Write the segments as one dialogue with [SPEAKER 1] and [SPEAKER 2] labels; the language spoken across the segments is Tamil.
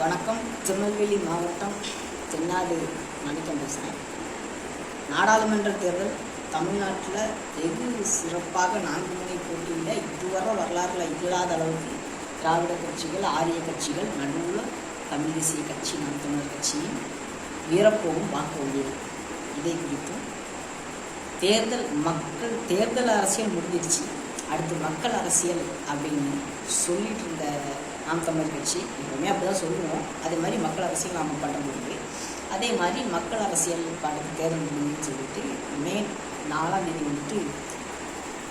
[SPEAKER 1] வணக்கம். திருநெல்வேலி மாவட்டம் தென்னாடு மாணிக்கம் பேசுகிறேன் நாடாளுமன்ற தேர்தல் தமிழ்நாட்டில் வெகு சிறப்பாக நான்கு முனை போட்டியில் இதுவரை வரலாறுல இல்லாத அளவுக்கு திராவிட கட்சிகள் ஆரிய கட்சிகள் நடுவில் தமிழ் தேசிய கட்சி நாம் தமிழர் கட்சியும் வீரப்போவும் வாக்குறுதியும் இதை குறித்தும். தேர்தல் மக்கள் தேர்தல் அரசியல் முடிஞ்சிருச்சு. அடுத்து மக்கள் அரசியல் அப்படின்னு சொல்லிட்டு இருந்த நாம் தமிழ் கட்சி எப்பவுமே அப்படி தான் சொல்லுவோம். அதே மாதிரி மக்கள் அரசியல் நாம் பண்ண முடியும் அதே மாதிரி மக்கள் அரசியல் பாடத்து தேர்தல் முடியும்னு சொல்லிட்டு மே நாலாம் தேதி வந்துட்டு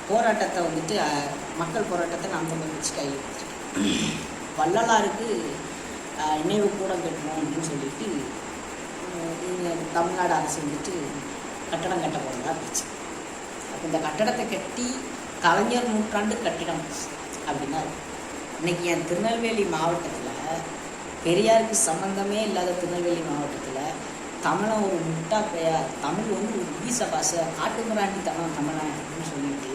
[SPEAKER 1] போராட்டத்தை வந்துட்டு மக்கள் போராட்டத்தை நாம் தமிழ் கட்சி கையில் வள்ளலாருக்கு நினைவு கூடம் கட்டணும் அப்படின்னு சொல்லிட்டு தமிழ்நாடு அரசு வந்துட்டு கட்டடம் கட்ட போகிறதா இருந்துச்சு. அப்போ இந்த கட்டடத்தை கட்டி கலைஞர் நூற்றாண்டு கட்டிடம் அப்படின்னா இன்றைக்கி என் திருநெல்வேலி மாவட்டத்தில் பெரியாருக்கு சம்மந்தமே இல்லாத திருநெல்வேலி மாவட்டத்தில் தமிழை ஒரு முட்டா பெயர் தமிழ் வந்து ஒரு ஈச பாஷை காட்டுமிராண்டி தமிழ் அப்படின்னு சொல்லிட்டு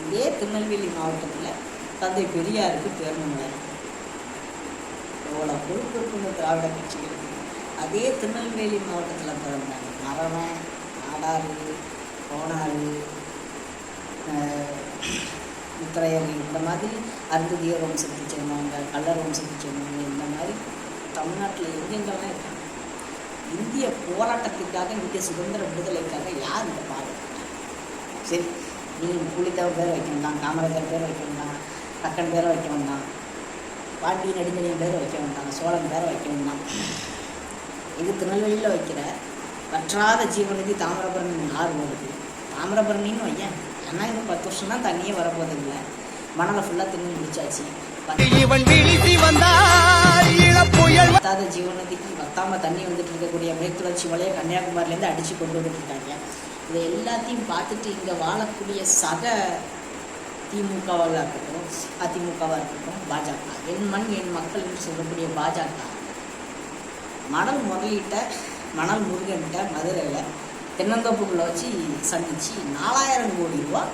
[SPEAKER 1] இதே திருநெல்வேலி மாவட்டத்தில் தந்தை பெரியாருக்கு பேரணும் எவ்வளோ பொறுப்பு இருக்குங்க திராவிட கட்சிகளுக்கு அதே திருநெல்வேலி மாவட்டத்தில் பிறந்தாங்க மரணம் நாடாறு கோணாறு முத்திரையர் இந்த மாதிரி அருந்ததிய வம்சத்தை சேர்ந்தவங்க கல்லர் வம்சத்தை சேர்ந்தவங்க இந்த மாதிரி தமிழ்நாட்டில் எங்கெங்கெல்லாம் இருக்காங்க இந்திய போராட்டத்துக்காக இந்திய சுதந்திர விடுதலைக்காக யார் இந்த பாடு? சரி நீங்கள் புலித்தேவ பேர் வைக்க வேண்டாம் காமராஜர் பேர் வைக்க வேண்டாம் கக்கன் பேரை வைக்க வேண்டாம் பாட்டி நெடுஞ்செழியன் பேர் வைக்க வேண்டாம் சோழன் பேரை வைக்க வேண்டாம். இது திருநெல்வேலியில் வைக்கிற வற்றாத ஜீவநதி தாமிரபரணி ஆறு வருது. தாமிரபரணின்னு வையன். ஏன்னா இன்னும் பத்து வருஷம் தான் தண்ணியே வரப்போகுது இல்லை மணலை ஃபுல்லாக தின்னு முடிச்சாச்சு.
[SPEAKER 2] இவன் விழித்தி வந்தார் இளப்புயல்
[SPEAKER 1] வத்தாத ஜீவநதிக்கு வத்தாம தண்ணி வந்துட்டு இருக்கக்கூடிய மேற்குலர்ச்சி மலையை கன்னியாகுமரியிலேருந்து அடித்து கொண்டு வந்துட்டு இருக்காங்க இதை எல்லாத்தையும் பார்த்துட்டு இங்கே வாழக்கூடிய சக திமுகவாக இருக்கட்டும் அதிமுகவாக இருக்கட்டும் பாஜக. என் மண் என் மக்கள் என்று சொல்லக்கூடிய பாஜக. மணல் முதலீட்ட மணல் முருகன்கிட்ட மதுரையில் தென்னந்தோப்புக்குள்ளே வச்சு சந்திச்சு நாலாயிரம் கோடி ரூபா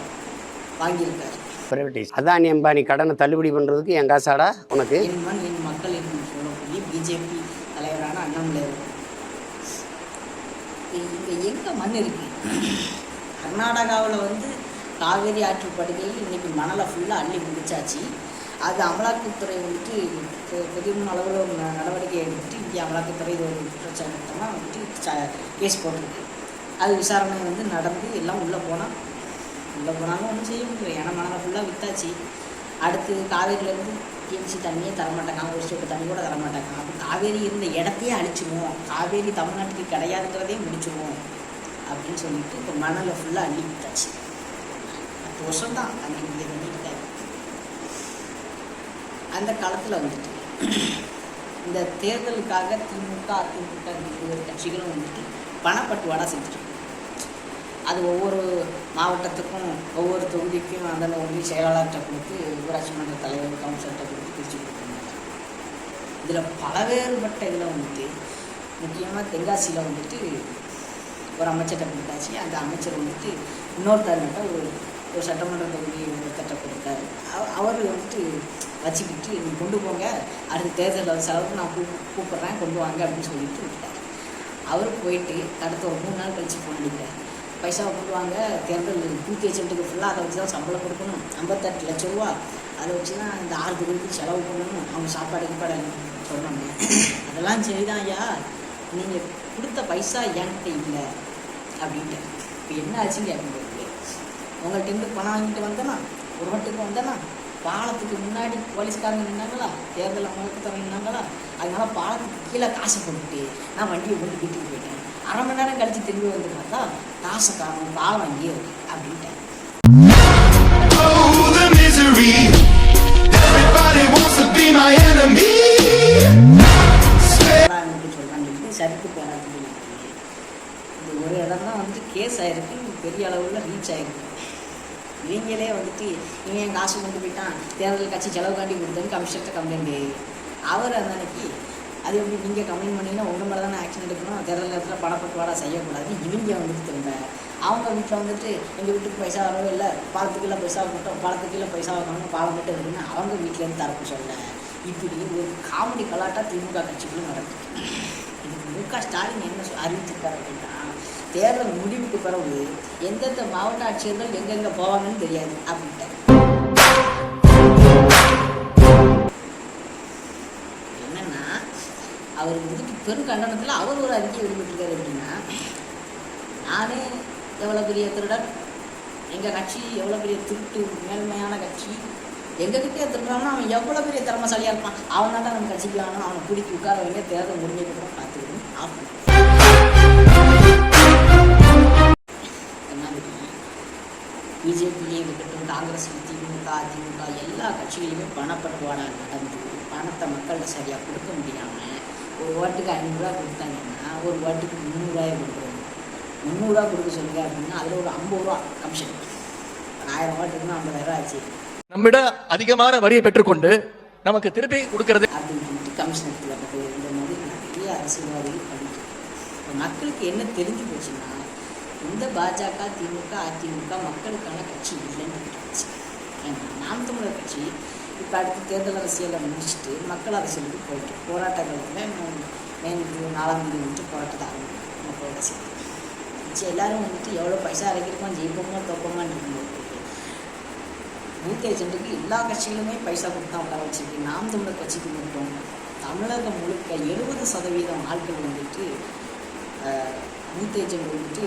[SPEAKER 1] வாங்கியிருக்காரு.
[SPEAKER 3] பிரைவேடைஸ் அதானி அம்பானி கடனை தள்ளுபடி பண்ணுறதுக்கு என் காசாடா உனக்கு?
[SPEAKER 1] என் மண் என் மக்கள் என்று சொல்லக்கூடிய பிஜேபி தலைவரான அண்ணாமலை. இங்க எங்க மண் இருக்கு? கர்நாடகாவில் வந்து காவேரி ஆற்று படுகையில் இன்னைக்கு மணலை ஃபுல்லாக அள்ளி முடிச்சாச்சு. அது அமலாக்கத்துறை வந்துட்டு பெ- பெரிய அளவில் நடவடிக்கை எடுத்துட்டு இங்கே அமலாக்கத்துறை ஒரு குற்றச்சாட்டுலாம் வந்துட்டு கேஸ் போட்டிருக்கு. அது விசாரணை வந்து நடந்து எல்லாம் உள்ளே போனால் உள்ளே போனாலும் ஒன்றும் செய்ய முடியல. ஏன்னா மணலை ஃபுல்லாக வித்தாச்சு. அடுத்து காவேரியிலேருந்து டிஎம்சி தண்ணியே தரமாட்டாங்க. ஒரு சொட்டு தண்ணி கூட தரமாட்டாங்க. அப்போ காவேரி இருந்த இடத்தையே அழிச்சிடுவோம் காவேரி தமிழ்நாட்டுக்கு கிடையாதுங்கிறதே முடிச்சிடுவோம் அப்படின்னு சொல்லிட்டு இப்போ மணலை ஃபுல்லாக அள்ளி விட்டாச்சு பத்து வருஷம் தான் அங்கே இங்கே. பண்ணிட்டு அந்த காலத்தில் வந்துட்டு இந்த தேர்தலுக்காக திமுக அதிமுக இந்த கட்சிகளும் வந்துட்டு பணப்பட்டுவாடா செஞ்சுட்டு அது ஒவ்வொரு மாவட்டத்துக்கும் ஒவ்வொரு தொகுதிக்கும் அந்தந்த ஒன்றிய செயலாளர்கிட்ட கொடுத்து ஊராட்சி மன்ற தலைவர் கவுன்சிலர்கிட்ட கொடுத்து பிரித்து கொடுத்துருந்தாங்க இதில் பலவேறுபட்ட இதில் வந்துட்டு முக்கியமாக தென்காசியில் வந்துட்டு ஒரு அமைச்சர்கிட்ட கொடுத்தாச்சு. அந்த அமைச்சர் வந்துட்டு இன்னொருத்தர்கிட்ட ஒரு ஒரு சட்டமன்ற தொகுதி ஒருத்தட்ட கொடுத்தாரு. அவர் வந்துட்டு வச்சுக்கிட்டு நீங்கள் கொண்டு போங்க. அடுத்த தேர்தல் செலவுக்கு நான் கூ கூப்பிட்றேன். கொண்டு வாங்க. அப்படின்னு சொல்லிட்டு விட்டார். அவர் போயிட்டு அடுத்த ஒரு மூணு நாள் கழிச்சு ஃபோன் பைசாவை போடுவாங்க தேர்தல் பூத் ஃபுல்லாக அதை வச்சு தான் சம்பளம் கொடுக்கணும். ஐம்பத்தெட்டு லட்ச ரூபா. அதை வச்சு தான் இந்த ஆறு தொகுதிக்கு செலவு பண்ணணும். அவங்க சாப்பாடு கீப்பாடு சொன்னாங்க. அதெல்லாம் சரிதான் ஐயா. நீங்கள் கொடுத்த பைசா என்கிட்ட இல்லை அப்படின்ட்டு. இப்போ என்ன ஆச்சுன்னு கேட்கும்போது உங்கள்கிட்ட இருந்து பணம் வாங்கிட்டு வந்தேனா? ஒரு மட்டுக்கு வந்தேனா? பாலத்துக்கு முன்னாடி போலீஸ்காரங்க நின்னாங்களா? தேர்தல் அமலுக்கு நின்னாங்களா? அதனால பாலத்துக்கு கீழே காசு போட்டுட்டு நான் வண்டியை கொண்டு வீட்டுக்கு போயிட்டேன். அரை மணி நேரம் கழிச்சு திரும்பி வந்து பார்த்தா காசு காணும் பாலம் அங்கேயே இருக்கு அப்படின்ட்டேன்
[SPEAKER 2] Oh,
[SPEAKER 1] சரிக்கு இது ஒரு இடம் தான் வந்துட்டு கேஸ் ஆயிருக்கு பெரிய அளவில் ரீச் ஆயிருக்கு. இவங்களே வந்துட்டு இவன் என் காசு கொண்டு போயிட்டான் தேர்தல் கட்சி செலவு காண்டி கொடுத்தேன்னு கமிஷனத்தை கம்ப்ளைண்ட் அவர் அன்னைக்கு அது எப்படி நீங்கள் கம்ப்ளைண்ட் பண்ணீங்கன்னா உங்கள் மேலே தானே ஆக்ஷன் எடுக்கணும். தெரியல நேரத்தில் பணப்பட்டுவாடா செய்யக்கூடாது இவங்க வந்துட்டு திரும்ப அவங்க வீட்டில் வந்துட்டு எங்கள் வீட்டுக்கு பைசா வரவே இல்லை பாலத்துக்கு பைசா மட்டும் பாலத்துக்கு இல்லை பைசா வாங்கணும் பாலம் மட்டும் இருக்குன்னு அவங்க வீட்டிலேருந்து தரப்பு சொல்ல. இப்படி ஒரு காமெடி கலாட்டா திமுக கட்சிகளும் நடக்குது. இதுக்கு மு க. ஸ்டாலின் என்ன சொ- அப்படின்னா தேர்தல் முடிவுக்கு பிறகு எந்தெந்த மாவட்ட ஆட்சியர்கள் எங்கெங்கே போவாங்கன்னு தெரியாது. அப்படின்ட்டு அவர் இதுக்கு பெரும் கண்டனத்தில் அவர் ஒரு அறிக்கை வெளியிட்டிருக்காரு அப்படின்னா நானே எவ்வளோ பெரிய திருடன்? எங்கள் கட்சி எவ்வளோ பெரிய திருட்டு மேன்மையான கட்சி. எங்ககிட்டே திருடுறான்னா அவன் எவ்வளோ பெரிய திறமசாலியாக இருப்பான். அவனை தான் நம்ம கட்சிக்கு அவனை பிடிக்கி உட்கார வைங்க. தேர்தல் முடிஞ்சதுக்கப்புறம் பார்த்துக்கணும் ஆஃப் பிஜேபியே இருக்கட்டும் காங்கிரஸ் திமுக அதிமுக எல்லா கட்சிகளையுமே பணப்பட்டுவாடா நடந்து பணத்தை மக்கள்கிட்ட சரியாக கொடுக்க முடியாமல் ஒரு ஓட்டுக்கு ஐநூறுரூவா கொடுத்தாங்கன்னா ஒரு ஓட்டுக்கு முந்நூறுரூவாயை கொடுக்குறது முந்நூறுரூவா கொடுக்க சொல்லுங்க அப்படின்னா அதில் ஒரு ஐம்பது ரூபா கமிஷன் ஆயிரம் ஓட்டுக்குன்னா ஐம்பதாயிரம் ஆச்சு.
[SPEAKER 4] நம்மிட அதிகமான வரியை பெற்றுக்கொண்டு நமக்கு திருப்பி கொடுக்கிறது
[SPEAKER 1] அப்படின்னு சொல்லிட்டு கமிஷன் எடுத்துக்கிறது இந்த மாதிரி நிறைய அரசியல்வாதிகள் பண்ணிட்டு மக்களுக்கு என்ன தெரிஞ்சு போச்சுன்னா இந்த பாஜக திமுக அதிமுக மக்களுக்கான கட்சி இல்லைன்னு ஏன்னா நாம் தமிழர் கட்சி இப்போ அடுத்து தேர்தல் அரசியலை முடிச்சுட்டு மக்கள் அரசியலுக்கு போயிட்டு போராட்ட காலத்தில் நாலாம் தேதி வந்துட்டு போராட்டத்தை ஆரம்பிக்கும் மக்கள் அரசியல் மிச்சம் எல்லாரும் வந்துட்டு எவ்வளோ பைசா அரைக்கிறோமோ ஜெயிப்போமோ தோப்போமான்னு இருக்கும்போது பூத் ஏஜென்ட்டுக்கு எல்லா கட்சிகளுமே பைசா கொடுத்தா வர வச்சுருக்கு. நாம் தமிழர் கட்சிக்கு மட்டும் தமிழகம் முழுக்க எழுபது சதவீதம் ஆட்கள் வந்துட்டு பூத் ஏஜென்ட் வந்துட்டு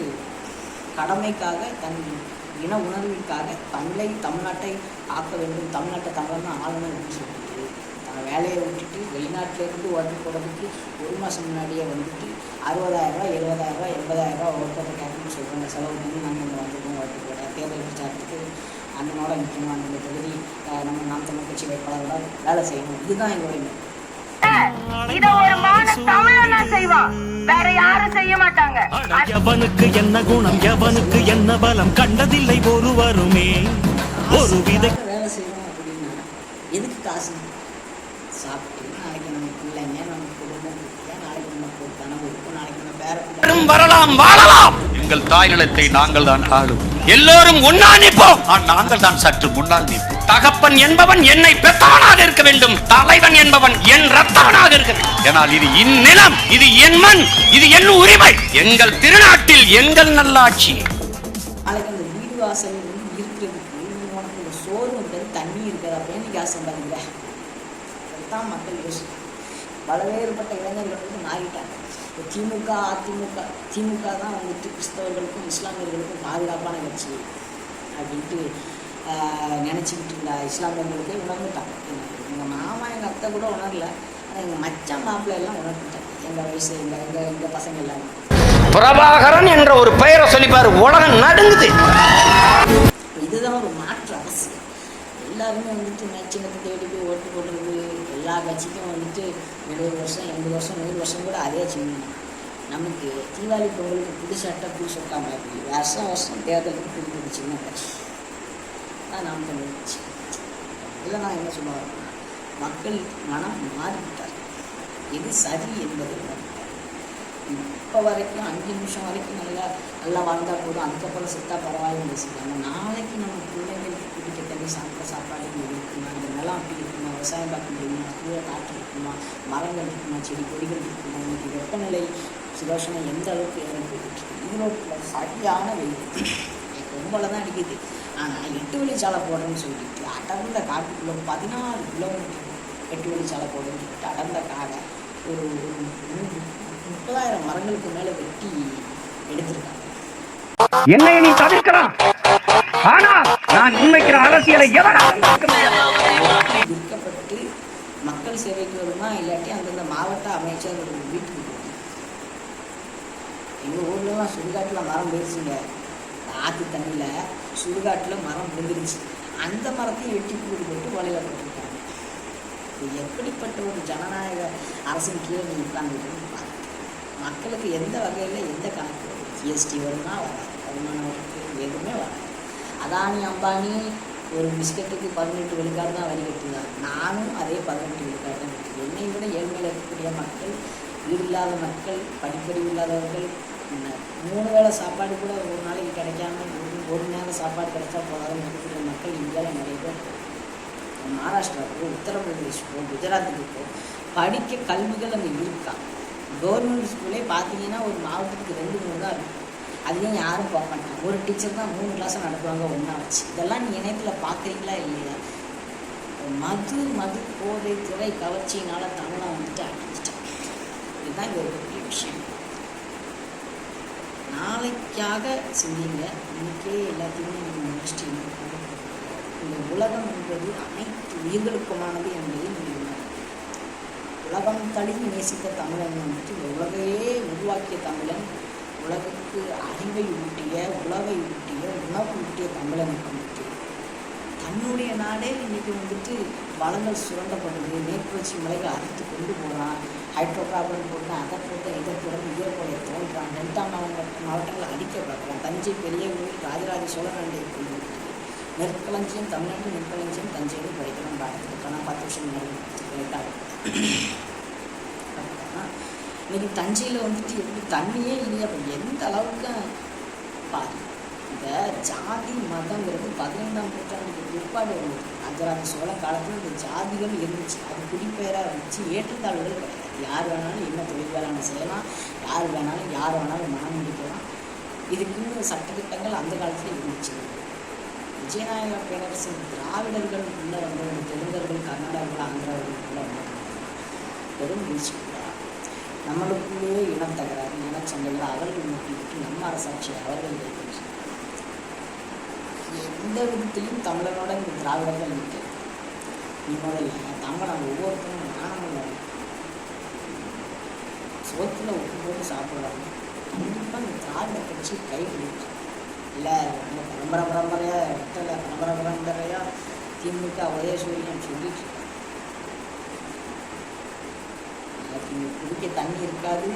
[SPEAKER 1] கடமைக்காக தன் இன உணர்விற்காக தமிழை தமிழ்நாட்டை ஆக்க வேண்டும் தமிழ்நாட்டை தமிழன் ஆளுநர் என்று சொல்லிட்டு தன் வேலையை விட்டுட்டு வெளிநாட்டிலேருந்து ஓட்டு போடுறதுக்கு ஒரு மாதம் முன்னாடியே வந்துட்டு அறுபதாயிரரூவா எழுபதாயிரரூவா எண்பதாயிரரூவா ஓட்டத்தை கேட்கணும்னு சொல்கிறாங்க செலவு பண்ணி நாங்கள் இங்கே வந்துருக்கோம் ஓட்டு போட. தேர்தல் பிரச்சாரத்துக்கு அண்ணனோட நிற்கணும் அந்த தொகுதி நம்ம நாம் தமிழ் கட்சி வேட்பாளர்களாக வேலை செய்யணும். இதுதான் எங்களுடைய நோக்கம்.
[SPEAKER 5] இத ஒரு மான தமிழன் தான் செய்வான். வேற யாரும் செய்ய மாட்டாங்க.
[SPEAKER 6] எவனுக்கு என்ன குணம் எவனுக்கு என்ன பலம் கண்டதில்லை ஒருவருமே. ஒரு விதை
[SPEAKER 1] வேலை செய்யணும் அப்படின்னா எதுக்கு காசு? சாப்பிட்டு நாளைக்கு நம்ம பிள்ளைங்க நம்ம குடும்பம். நாளைக்கு நமக்கு ஒரு கனவு இருக்கும் நாளைக்கு நம்ம பேர
[SPEAKER 7] வரலாம் வாழலாம். எங்கள் தாய் நிலத்தை நாங்கள் தான் ஆளும். எல்லோரும் ஒன்னா நிற்போம். நாங்கள் தான் சற்று முன்னால் நிற்போம். தகப்பன் என்பவன் என்னை பெற்றவனாக இருக்க வேண்டும். தலைவன் என்பவன் இருக்க இது இந்நிலம் இது என் மண் இது என் உரிமை. எங்கள் திருநாட்டில் எங்கள் நல்லாட்சி.
[SPEAKER 1] நாளைக்கு அந்த வீடு வாசல் வந்து இருக்கிறதுக்கு உனக்கு ஒரு சோறு இருக்காது தண்ணி இருக்காது அப்படின்னு நீ காசு சம்பாதிக்கிற? அதுதான் மக்கள் யோசிக்கும் பலவேறுபட்ட இளைஞர்கள் வந்து மாறிட்டாங்க. இப்போ திமுக அதிமுக திமுக தான் வந்துட்டு கிறிஸ்தவர்களுக்கும் இஸ்லாமியர்களுக்கும் பாதுகாப்பான கட்சி அப்படின்ட்டு ஆஹ், நினைச்சுக்கிட்டு இஸ்லாமியர்களுக்கே உணர்ந்துட்டாங்க. எங்கள் மாமா எங்கள் அத்தை கூட உணரல. ஆனால் எங்கள் மச்சான் மாப்பிள்ளை எல்லாம் எங்கள் வயசு எங்கள் எங்கள் எங்கள் பசங்க எல்லாமே
[SPEAKER 3] பிரபாகரன் என்ற ஒரு பெயரை சொல்லிப்பாரு. உலகம் நடுங்குது.
[SPEAKER 1] இதுதான் ஒரு மாற்று அரசு எல்லாருமே வந்துட்டு நச்சினத்தை தேடி போய் ஓட்டு போடுறது எல்லா கட்சிக்கும் வந்துட்டு எழுபது வருஷம் எண்பது வருஷம் நூறு வருஷம் கூட அதே சின்ன. நமக்கு தீபாவளி பொங்கலுக்கு புது சட்டை புது சொக்கா மாதிரி. வருஷம் வருஷம் தேர்தலுக்கு புது புது சின்ன கட்சி. அதான் நாம் கட்சி. இதில் நான் என்ன சொல்ல வரேன்னா மக்கள் மனம் மாறிவிட்டார் எது சரி என்பதை இப்போ வரைக்கும் அஞ்சு நிமிஷம் வரைக்கும் நல்லா நல்லா வாழ்ந்தால் போதும். அதுக்கப்புறம் செத்தா பரவாயில்ல யோசிக்காங்க நாளைக்கு நம்ம பிள்ளைங்களுக்கு குடிக்க தண்ணி சாப்பிட்ற சாப்பாடு இருக்குமா? இந்த நிலம் அப்படி இருக்குமா? விவசாயம் பார்க்க முடியுமா? கூட காற்று இருக்குமா? மரங்கள் இருக்குமா? செடி கொடிகள் இருக்குமா? இன்னைக்கு வெப்பநிலை சுதோஷனம் எந்த அளவுக்கு ஏறி போயிட்டு இருக்கு? ஈரோட்டில் சரியான வெயில். ரொம்பல தான் அடிக்குது. ஆனால் எட்டு வழிச்சாலை போடுறேன்னு சொல்லிட்டு அடர்ந்த காட்டுக்குள்ளே பதினாறு கிலோமீட்டர் எட்டு வழிச்சாலை போடுறேன்னு சொல்லிட்டு அடர்ந்த காடை ஒரு முப்பதாயிரம் மரங்களுக்கு மேலே வெட்டி எடுத்திருக்காங்க.
[SPEAKER 8] என்னை நீ தவிர்க்கலாம் ஆனா நான் முன்வைக்கிற அரசியலை
[SPEAKER 1] விற்கப்பட்டு மக்கள் சேவைக்கு வருமா இல்லாட்டி அந்தந்த மாவட்ட அமைச்சர் வீட்டுக்கு போகும் எங்கள் ஊர்லலாம் சுடுகாட்டில் மரம் போயிடுச்சுங்க ஆற்று தண்ணியில் சுடுகாட்டில் மரம் விழுந்துருச்சு. அந்த மரத்தையும் வெட்டி கூடு போட்டு வலையில் போட்டிருக்காங்க இது எப்படிப்பட்ட ஒரு ஜனநாயக அரசின் கீழே நீ உட்கார்ந்துருக்குன்னு பாருங்க மக்களுக்கு எந்த வகையில் எந்த கணக்கு வரும்? ஜிஎஸ்டி வருமா? வராது. வருமான வரிக்கு எதுவுமே வராது. அதானி அம்பானி ஒரு பிஸ்கட்டுக்கு பதினெட்டு விழுக்காடு தான் வரி கட்டுறாங்க நானும் அதே பதினெட்டு விழுக்காடு தான் கட்டுறேன் என்னை விட ஏழ்மையில் இருக்கக்கூடிய மக்கள் வீடு இல்லாத மக்கள் படிப்பறிவு இல்லாதவர்கள் மூணு வேளை சாப்பாடு கூட ஒரு நாளைக்கு கிடைக்காம ஒரு நேரம் சாப்பாடு கிடைச்சா போதாதுன்னு இருக்கக்கூடிய மக்கள் இந்தியாவில் நிறைய பேர் மகாராஷ்டிராவுக்கோ உத்தரப்பிரதேஷ்க்கோ குஜராத்துக்கு போ படிக்க கல்விகள் அங்கே இருக்கா? கவர்மெண்ட் ஸ்கூலே பார்த்தீங்கன்னா ஒரு மாவட்டத்துக்கு ரெண்டு மூணு தான் இருக்கும் அதுலேயும் யாரும் போக மாட்டாங்க. ஒரு டீச்சர் தான் மூணு கிளாஸை நடத்துவாங்க ஒன்றா வச்சு. இதெல்லாம் நீ இணையத்தில் பார்க்குறீங்களா இல்லையா? மது மது போதை துறை கவர்ச்சியினால தமிழை வந்துட்டு அடிச்சிட்டேன் இதுதான் இங்கே இருக்கக்கூடிய விஷயம். நாளைக்காக சிந்திங்க. இன்னைக்கே எல்லாத்தையுமே நீங்கள் முடிச்சிட்டீங்க. இந்த உலகம் என்பது அனைத்து உயிர்களுக்குமானது என்பதை நீங்கள் உலகம் தழுவி நேசித்த தமிழன் வந்துட்டு இந்த உலகையே உருவாக்கிய தமிழன் உலகுக்கு அறிவை ஊட்டிய உலகை ஊட்டிய உணவு ஊட்டிய தமிழனுக்கு வந்துட்டு தன்னுடைய நாடே இன்னைக்கு வந்துட்டு வளங்கள் சுரண்டப்படுது மேற்பூச்சி மலைகள் அறுத்து கொண்டு போகிறான் ஹைட்ரோ கார்பன் போட்டு அதை போட்டு இதை போட்டு ஈரப்பொலை தோன்றான் டெல்டா மாவட்ட மாவட்டங்கள் அடிக்க பார்க்குறான் தஞ்சை பெரிய ஊரில் ராஜராஜ சோழனுடைய கொண்டு நெற்களஞ்சியம் தமிழ்நாட்டு நெற்களஞ்சியம் தஞ்சையில் படிக்கணும் பாடத்துக்கு நான் பத்து வருஷம் முன்னாடி இன்னைக்கு தஞ்சையில் வந்துட்டு எப்படி தண்ணியே இல்லையா அப்போ எந்த அளவுக்கு பாரு இந்த ஜாதி மதங்கிறது பதினைந்தாம் நூற்றாண்டுக்கு பிற்பாடு இருந்தது. ராஜராஜ சோழ காலத்தில் இந்த ஜாதிகள் இருந்துச்சு. அது குடிப்பெயராக இருந்துச்சு. ஏற்றத்தாழ்வுகள் கிடையாது. யார் வேணாலும் என்ன தொழில் வேளாண்மை செய்யலாம். யார் வேணாலும் யார் வேணாலும் மனம் முடிக்கலாம். இதுக்குன்னு சட்டத்திட்டங்கள் அந்த காலத்தில் இருந்துச்சு. விஜயநாயக பேரரசின் திராவிடர்கள் உள்ளே வந்தவர்கள் தெலுங்கர்கள் கர்நாடகர்கள் ஆந்திராவர்கள் உள்ள வந்தவர்கள் பெரும் வீழ்ச்சி. கூட நம்மளுக்குள்ளேயே இனம் தகராறு இனச்சண்டைகள் அவர்கள் முட்டிவிட்டு நம்ம அரசாட்சி அவர்கள் கைப்பற்றி எந்த விதத்திலும் தமிழனோட இந்த திராவிடர்கள் இருக்கு நீ முதல்ல தமிழன் ஒவ்வொருத்தரும் நானும் சோத்துல உப்பு போட்டு சாப்பிடுறாங்க கண்டிப்பாக இந்த திராவிட கட்சி கை இல்லை நம்ம பரம்பரை பரம்பரையாக இல்லை. பரம்பரை பரம்பரையாக திமுக ஒரே சொல்லிட்டு இருக்காங்க. குடிக்க தண்ணி இருக்காது.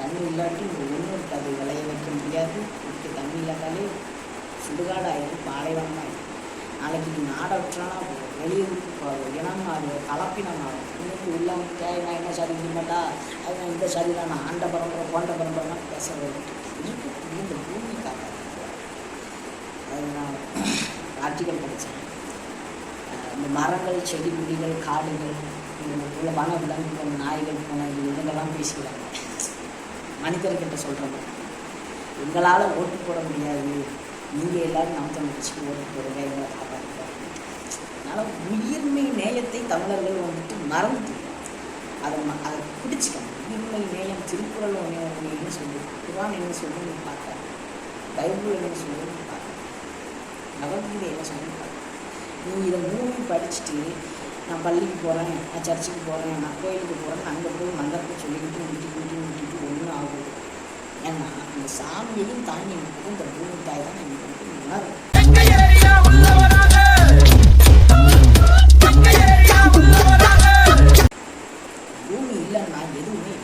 [SPEAKER 1] தண்ணி இல்லாட்டி ஒன்றும் இருக்காது. விளைய வைக்க முடியாது. குடிக்க தண்ணி இல்லாட்டாலே சுடுகாடு ஆயிடும் பாலைவனம் நாளைக்கு நீ நாடை விட்டுறானா? வெளியூருக்கு போகும் இனம் மாறு கலப்பினம் மாறும் இன்னைக்கு உள்ள நான் என்ன சாதி இருக்க மாட்டா அது நான் இந்த சாதி தான் நான் ஆண்ட பரம்பரை போன்ற பரம்பரைலாம் பேச வேண்டும் இந்த பூமி காப்பாற்று அது நான் ஆர்டிக்கல் படித்தேன் இந்த மரங்கள் செடி கொடிகள் காடுகள் உள்ள வன விலங்குகள் நாய்கள் பூனைகள் இதுங்கெல்லாம் பேசிக்கிறாங்க மனிதர்கிட்ட சொல்கிறாங்க எங்களால் ஓட்டு போட முடியாது. நீங்கள் எல்லாரும் நம்ம தமிழ் ஓட்டு போடுங்க எங்களை காப்பாற்றுங்க அதனால் உயிர்மை நேயத்தை தமிழர்கள் வந்துட்டு மறந்து அதை ம- அதை பிடிச்சிக்கணும். உயிர்மை நேயம் திருக்குறள் ஒன்று ஒன்று என்ன சொல்லி குரான் என்ன சொல்லுன்னு நீ பார்க்க பைபிள் என்ன சொல்லி பகவத்கீதை என்ன சொல்லி நீ இதை மூணு படிச்சுட்டு நான் பள்ளிக்கு போகிறேன் நான் சர்ச்சுக்கு போகிறேன் நான் கோயிலுக்கு போகிறேன் அங்கே போய் மந்திரத்தை சொல்லிக்கிட்டு முட்டி முட்டி முட்டிட்டு ஒன்றும் ஆகுது ஏன்னா அந்த சாமியையும் தாண்டி எனக்கு இந்த பூமி தாய் தான் எனக்கு உணரும். பூமி இல்லைன்னா எதுவுமே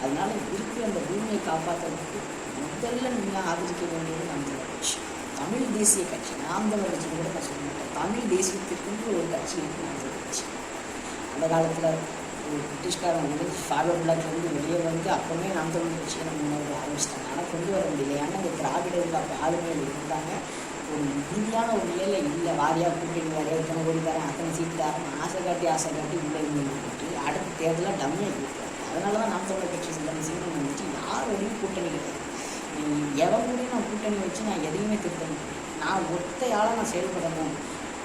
[SPEAKER 1] அதனால இருக்கிற அந்த பூமியை காப்பாற்றுறதுக்கு முதல்ல நீங்கள் ஆதரிக்க வேண்டியது நாம் தமிழ் கட்சி தமிழ் தேசிய கட்சி நாம் தமிழ் கட்சி கூட கட்சி மாட்டேன் தமிழ் தேசியத்திற்கு ஒரு கட்சி இருக்கு கட்சி அந்த காலத்தில் ஒரு பிரிட்டிஷ்காரன் வந்து ஃபார்வர்ட் பிளாக்லேருந்து வெளியே வந்து அப்போவே நாம் தமிழ் கட்சியை நம்ம முன்னாடி ஆரம்பிச்சிட்டாங்க. ஆனால் கொண்டு வர முடியல. ஏன்னா அந்த திராவிடர்கள் அப்போ ஆளுமையில் இருந்தாங்க. ஒரு உறுதியான ஒரு நிலையில் இல்லை. வாரியாக கூட்டணி வாரியாக இத்தனை கோடி தரேன் அத்தனை சீட் தரேன் ஆசை காட்டி ஆசை காட்டி உள்ளே இருந்துட்டு அடுத்த தேர்தலாக டம்மியாக கொடுத்தாங்க அதனால தான் நாம் தமிழ் கட்சி சிந்தனை செய்யணும் வந்துட்டு யாரோடையும் கூட்டணி கிடையாது. எவன் கூடயும் நான் கூட்டணி வச்சு நான் எதையுமே திருத்த முடியும் நான் ஒத்தையால் நான் செயல்படணும்.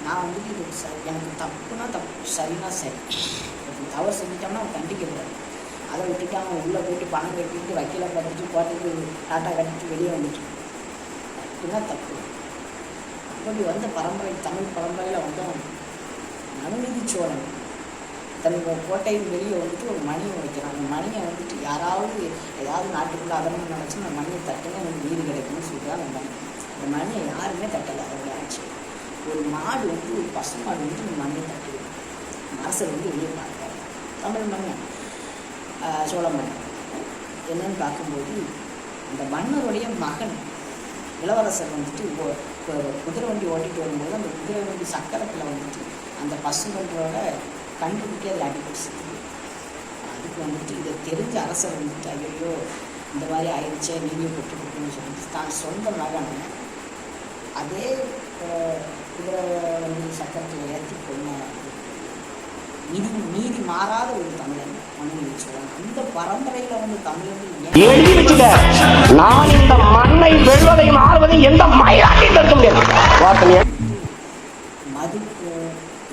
[SPEAKER 1] நான் வந்துட்டு இது ச எனக்கு தப்புனா தப்பு சரினா சரி. தவறு செஞ்சுட்டோம்னா அவன் கண்டிக்கக்கூடாது அதை விட்டுட்டு அவன் உள்ளே போயிட்டு பணம் கட்டிட்டு வக்கீலை பார்த்துட்டு கோட்டைக்கு டாட்டா கட்டிட்டு வெளியே வந்துட்டு அப்படின்னா தப்பு. அப்படி வந்த பரம்பரை தமிழ் பரம்பரையில் வந்தவன் நவநீதி சோழன். தன்னோட கோட்டையின் வெளியே வந்துட்டு ஒரு மணியை வைக்கிறான் அந்த மணியை வந்துட்டு யாராவது ஏதாவது நாட்டுக்குள்ளே அதனால் நினச்சி அந்த மணியை தட்டுங்க எனக்கு நீதி கிடைக்கும்னு சொல்கிறான் அந்த மணி அந்த மண்ணை யாருமே தட்டலை அதோட ஆச்சு. ஒரு மாடு வந்து ஒரு பசு மாடு வந்து இந்த மணியை தட்டுது. அரசர் வந்து வெளியே பார்த்தார் தமிழ் மன்னன் சோழ மன்னன் என்னன்னு பார்க்கும்போது அந்த மன்னருடைய மகன் இளவரசர் வந்துட்டு குதிரை வண்டி ஓட்டிட்டு வரும்போது அந்த குதிரை வண்டி சக்கரத்தில் வந்துட்டு அந்த பசுங்களோட கண்டுபிடிக்க அதில் அடிபட்டு அதுக்கு வந்துட்டு இதை தெரிஞ்ச அரசர் வந்துட்டு ஐயோ இந்த மாதிரி ஆயிடுச்சே நீங்கள் கொட்டு கொடுக்கணும்னு சொல்லிட்டு தான் சொந்த மகனை அதே வந்து சக்கரத்தில் ஏற்றி கொண்ட நீதி நீதி மாறாத ஒரு தமிழன் அந்த பரம்பரையில் வந்து தமிழர்கள் ஏன்
[SPEAKER 8] எழுதி வச்சுக்க. நான் இந்த மண்ணை வெல்வதையும் ஆறுவதையும் எந்த மயிலாட்டையும் தடுக்க முடியாது.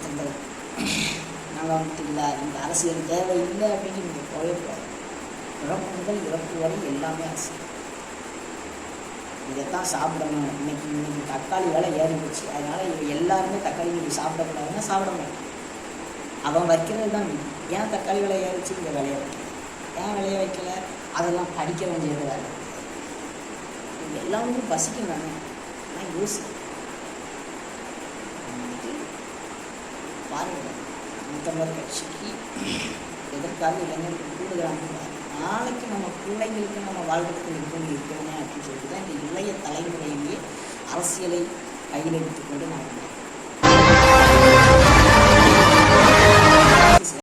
[SPEAKER 1] இந்த இல்லை இந்த அரசியல் தேவை இல்லை அப்படின்னு நீங்கள் பிறப்பு முதல் இறப்பு வரை எல்லாமே அரசியல். இதைத்தான் சாப்பிடணும். இன்னைக்கு இன்னைக்கு தக்காளி விலை ஏறி போச்சு அதனால இவங்க எல்லாருமே தக்காளி இன்னைக்கு சாப்பிடக்கூடாதுன்னா சாப்பிட மாட்டேன் அவன் வைக்கிறது தான் ஏன் தக்காளி விலை ஏறிச்சு? இங்கே விளைய வைக்கல. ஏன் விளைய வைக்கல? அதெல்லாம் படிக்க வேண்டியது வேலை இது எல்லாருக்கும் பசிக்கும் தானே? நான் யோசிக்கிறேன் வந்துட்டு பாருங்க. கட்சிக்கு எதற்காக இளைஞர்கள் கூடுதலாக பாருங்க. நாளைக்கு நம்ம பிள்ளைங்களுக்கு நம்ம வாழ்றதுக்கு நிற்பது இருக்கணும் அப்படின்னு சொல்லிட்டு தான் இந்த இளைய தலைமுறையிலேயே அரசியலை கையில் எடுத்துக்கொண்டு நான் வந்தேன்